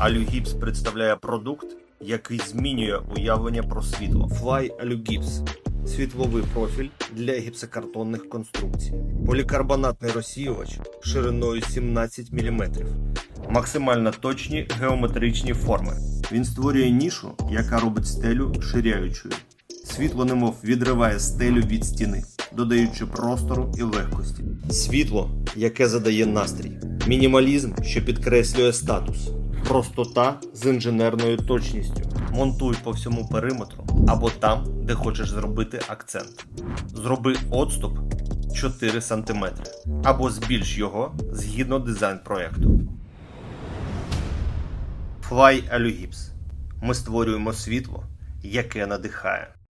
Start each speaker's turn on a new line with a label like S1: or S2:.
S1: Алюгіпс представляє продукт, який змінює уявлення про світло. Fly Alugipс – світловий профіль для гіпсокартонних конструкцій. Полікарбонатний розсіювач шириною 17 мм. Максимально точні геометричні форми. Він створює нішу, яка робить стелю ширяючою. Світло немов відриває стелю від стіни, додаючи простору і легкості. Світло, яке задає настрій. Мінімалізм, що підкреслює статус. Простота з інженерною точністю. Монтуй по всьому периметру або там, де хочеш зробити акцент. Зроби отступ 4 см або збільш його згідно дизайн проекту. Fly Alugips. Ми створюємо світло, яке надихає.